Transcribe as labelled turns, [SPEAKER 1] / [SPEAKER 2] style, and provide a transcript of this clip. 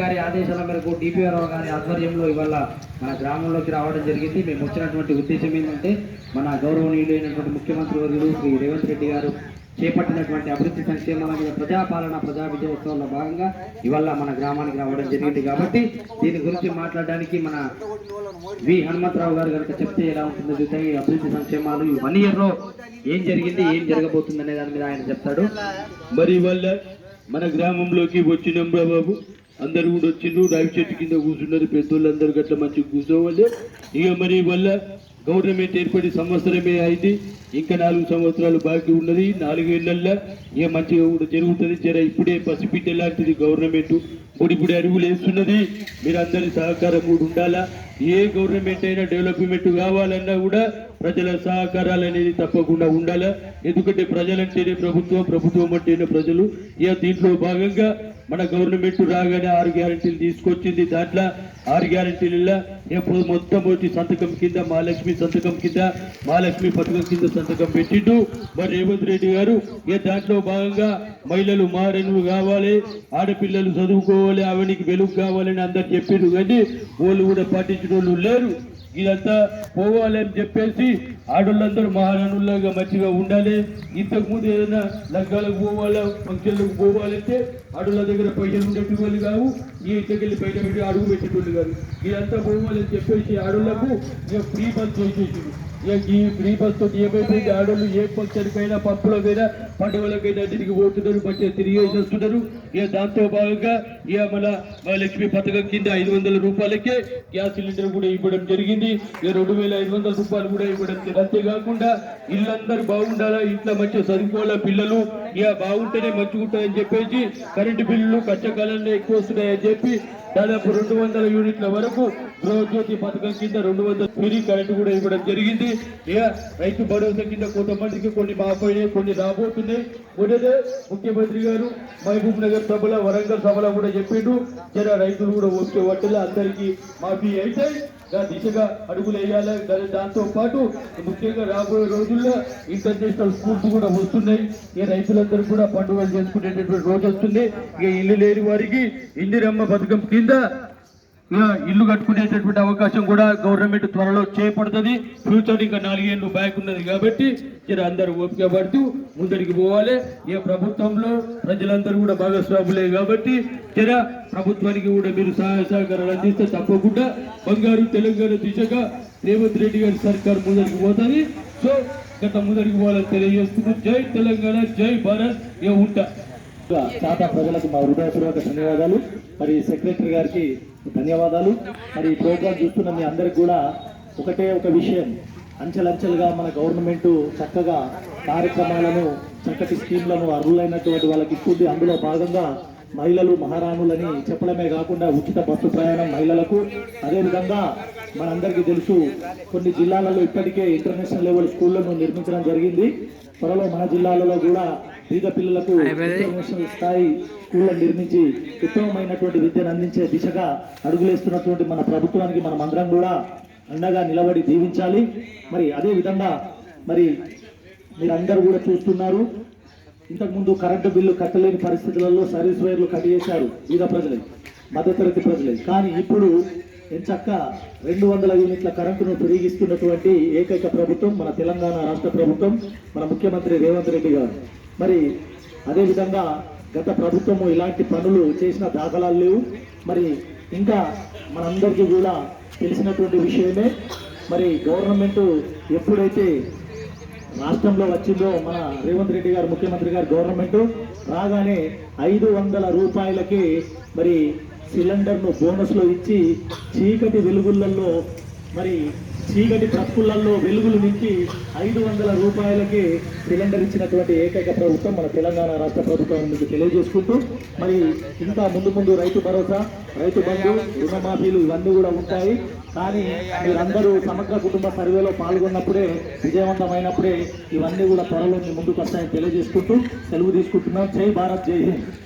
[SPEAKER 1] గారి ఆదేశాల మేరకు డిపిఆర్ఓ గారి ఆధ్వర్యంలో ఇవాళ మన గ్రామంలోకి రావడం జరిగింది. మేము వచ్చినటువంటి ఉద్దేశం ఏంటంటే మన గౌరవనీయులైనటువంటి ముఖ్యమంత్రి వర్యులు శ్రీ రేవంత్ రెడ్డి గారు చేపట్టినటువంటి అభివృద్ధి సంక్షేమాల మీద ప్రజాపాలన ప్రజా విజయోత్సవంలో భాగంగా ఇవాళ మన గ్రామానికి రావడం జరిగింది కాబట్టి దీని గురించి మాట్లాడడానికి మన వి హనుమంతరావు గారు కనుక చెప్తే ఎలా ఉంటుందో చూస్తే ఈ అభివృద్ధి సంక్షేమాలు ఈ వన్ ఇయర్లో ఏం జరిగింది ఏం జరగబోతుంది అనే దాని మీద ఆయన చెప్తాడు.
[SPEAKER 2] మరి వల్ల మన గ్రామంలోకి వచ్చిన బాబు. అందరు కూడా వచ్చిండ్రు రావి చెట్టు కింద కూర్చున్నారు పెద్దోళ్ళు అందరు గట్ల మంచిగా కూర్చోవాలి. ఇక మరి వల్ల గవర్నమెంట్ ఏర్పడి సంవత్సరమే అయింది. ఇంకా నాలుగు సంవత్సరాలు బాకీ ఉన్నది. నాలుగేళ్ళల్లో ఏ మంచిగా కూడా జరుగుతుంది. జర ఇప్పుడే పసిపిట్ట లాంటిది గవర్నమెంట్ పొడి అరువులు వేస్తున్నది. మీరు అందరి సహకారం కూడా ఉండాలా? ఏ గవర్నమెంట్ అయినా డెవలప్మెంట్ కావాలన్నా కూడా ప్రజల సహకారాలు అనేది తప్పకుండా ఉండాలా? ఎందుకంటే ప్రజలంటేనే ప్రభుత్వం ప్రభుత్వం అంటేనే ప్రజలు. ఇక దీంట్లో భాగంగా మన గవర్నమెంట్ రాగానే ఆరు గ్యారంటీలు తీసుకొచ్చింది. దాంట్లో ఆరు గ్యారంటీలలో ఎప్పుడు మొత్తం వచ్చి సంతకం కింద మహాలక్ష్మి సంతకం కింద మహాలక్ష్మి పథకం కింద సంతకం పెట్టిండు. మరి రేవంత్ రెడ్డి గారు ఇక దాంట్లో భాగంగా మహిళలు మారెనులు కావాలి ఆడపిల్లలు చదువుకోవాలి అవనికి వెలుగు కావాలని అందరు చెప్పిండు కానీ వాళ్ళు కూడా పాటించిన వాళ్ళు లేరు. ఇదంతా పోవాలి అని చెప్పేసి ఆడోళ్ళందరూ మహారాణుల్లాగా మంచిగా ఉండాలి. ఇంతకు ముందు ఏదైనా లగ్గాలకు పోవాలా ఫంక్షన్లకు పోవాలంటే ఆడోళ్ళ దగ్గర పైసలు ఉండేటువంటి కావు. ఈ ఇంతకెళ్ళి బయట పెట్టి అడుగు పెట్టేటువంటి కాదు. ఇదంతా పోవాలని చెప్పేసి ఆడోళ్ళకు ఇక ఫ్రీ బస్ చేసేసింది. ఈ ఫ్రీ బస్సు ఏమైపోయింది ఆడోళ్ళు ఏ ఫంక్షన్కైనా పప్పులకైనా పండుగలకైనా తిరిగి పోతున్నారు మంచిగా తిరిగి చేస్తున్నారు ఇక దాంతో భాగంగా ఇక మన లక్ష్మీ లక్ష్మి పథకం కింద ఐదు వందల రూపాయలకే గ్యాస్ సిలిండర్ కూడా ఇవ్వడం జరిగింది. ఇక రెండు వేల ఐదు వందల రూపాయలు కూడా ఇవ్వడం అంతేకాకుండా ఇల్లందరూ బాగుండాలా? ఇంట్లో మంచిగా చదువుకోవాలా పిల్లలు? ఇక బాగుంటేనే మంచిగా చెప్పేసి కరెంటు బిల్లులు కష్టకాలంలో ఎక్కువ వస్తున్నాయని చెప్పి దాదాపు రెండు వందల యూనిట్ల వరకు గృహజ్యోతి పథకం కింద రెండు వందల ఫ్రీ కరెంటు కూడా ఇవ్వడం జరిగింది. ఇక రైతు భరోసా కింద కొంతమందికి కొన్ని మాపోయినాయి కొన్ని రాబోతున్నాయి. మొదటే ముఖ్యమంత్రి గారు మహబూబ్ నగర్ సభలో వరంగల్ సభలో కూడా చెప్పిండు జర రైతులు కూడా వచ్చే వాటిలో అందరికీ మాఫీ అయితే దిశగా అడుగులు వేయాలి. దాంతో పాటు ముఖ్యంగా రాబోయే రోజుల్లో ఇంటర్నేషనల్ స్కూల్స్ కూడా వస్తున్నాయి. ఈ రైతులందరూ కూడా పండుగలు చేసుకునేటటువంటి రోజు వస్తుంది. ఇక ఇల్లు లేని వారికి ఇందిరమ్మ పథకం కింద ఇల్లు కట్టుకునేటటువంటి అవకాశం కూడా గవర్నమెంట్ త్వరలో చేపడుతుంది. ఫ్యూచర్ ఇంకా నాలుగేళ్ళు బ్యాక్ ఉన్నది కాబట్టి అందరూ ఓపిక పడుతూ ముందరికి పోవాలి. ఏ ప్రభుత్వంలో ప్రజలందరూ కూడా భాగస్వాములే కాబట్టి తెర ప్రభుత్వానికి కూడా మీరు సహాయ సహకారాలు అందిస్తే తప్పకుండా బంగారు తెలంగాణ దిశగా రేవంత్ రెడ్డి గారి సర్కార్ ముందరికి పోతుంది. సో గత ముందరికి పోవాలని తెలియజేస్తున్నాం. జై తెలంగాణ జై భారత్. ఏ ఉంటా
[SPEAKER 3] శాతా ప్రజలకు మా హృదయపూర్వక ధన్యవాదాలు. మరి సెక్రటరీ గారికి ధన్యవాదాలు. మరి ఈ ప్రోగ్రాం చూస్తున్న మీ అందరికి కూడా ఒకటే ఒక విషయం. అంచెలంచెలుగా మన గవర్నమెంట్ చక్కగా కార్యక్రమాలను చక్కటి స్కీమ్లను అర్హులైనటువంటి వాళ్ళకి ఇస్తుంది. అందులో భాగంగా మహిళలు మహారాణులని చెప్పడమే కాకుండా ఉచిత బస్సు ప్రయాణం మహిళలకు. అదేవిధంగా మనందరికీ తెలుసు కొన్ని జిల్లాలలో ఇప్పటికే ఇంటర్నేషనల్ లెవెల్ స్కూళ్ళను నిర్మించడం జరిగింది. త్వరలో మన జిల్లాలలో కూడా పేద పిల్లలకు ఇంటర్నేషనల్ స్థాయి స్కూళ్ళను నిర్మించి ఉత్తమమైనటువంటి విద్యను అందించే దిశగా అడుగులేస్తున్నటువంటి మన ప్రభుత్వానికి మనం అందరం కూడా అండగా నిలబడి దీవించాలి మరి అదే విధంగా మరి మీరందరూ కూడా చూస్తున్నారు. ఇంతకుముందు కరెంటు బిల్లు కట్టలేని పరిస్థితులలో సర్వీస్ వైర్లు కట్ చేశారు బీద ప్రజలకి మధ్యతరగతి ప్రజలే. కానీ ఇప్పుడు ఎంచక్క రెండు వందల యూనిట్ల కరెంటును తిరిగిస్తున్నటువంటి ఏకైక ప్రభుత్వం మన తెలంగాణ రాష్ట్ర ప్రభుత్వం మన ముఖ్యమంత్రి రేవంత్ రెడ్డి గారు. మరి అదేవిధంగా గత ప్రభుత్వము ఇలాంటి పనులు చేసిన దాఖలాలు లేవు. మరి ఇంకా మనందరికీ కూడా తెలిసినటువంటి విషయమే. మరి గవర్నమెంట్ ఎప్పుడైతే రాష్ట్రంలో వచ్చిందో మన రేవంత్ రెడ్డి గారు ముఖ్యమంత్రి గారు గవర్నమెంట్ రాగానే ఐదు వందల రూపాయలకి మరి సిలిండర్ను బోనస్లో ఇచ్చి చీకటి వెలుగులలో మరి చీకటి ప్రక్కులలో వెలుగులు నింపి ఐదు వందల రూపాయలకి సిలిండర్ ఇచ్చినటువంటి ఏకైక ప్రభుత్వం మన తెలంగాణ రాష్ట్ర ప్రభుత్వం మీకు తెలియజేసుకుంటూ మరి ఇంకా ముందు ముందు రైతు భరోసా రైతు బంధు రుణమాఫీలు ఇవన్నీ కూడా ఉంటాయి. కానీ మీరందరూ సమగ్ర కుటుంబ సర్వేలో పాల్గొన్నప్పుడే విజయవంతమైనప్పుడే ఇవన్నీ కూడా త్వరలో మీ ముందుకు వస్తాయని తెలియజేసుకుంటూ సెలవు తీసుకుంటున్నాం. జై భారత్ జై హింద్.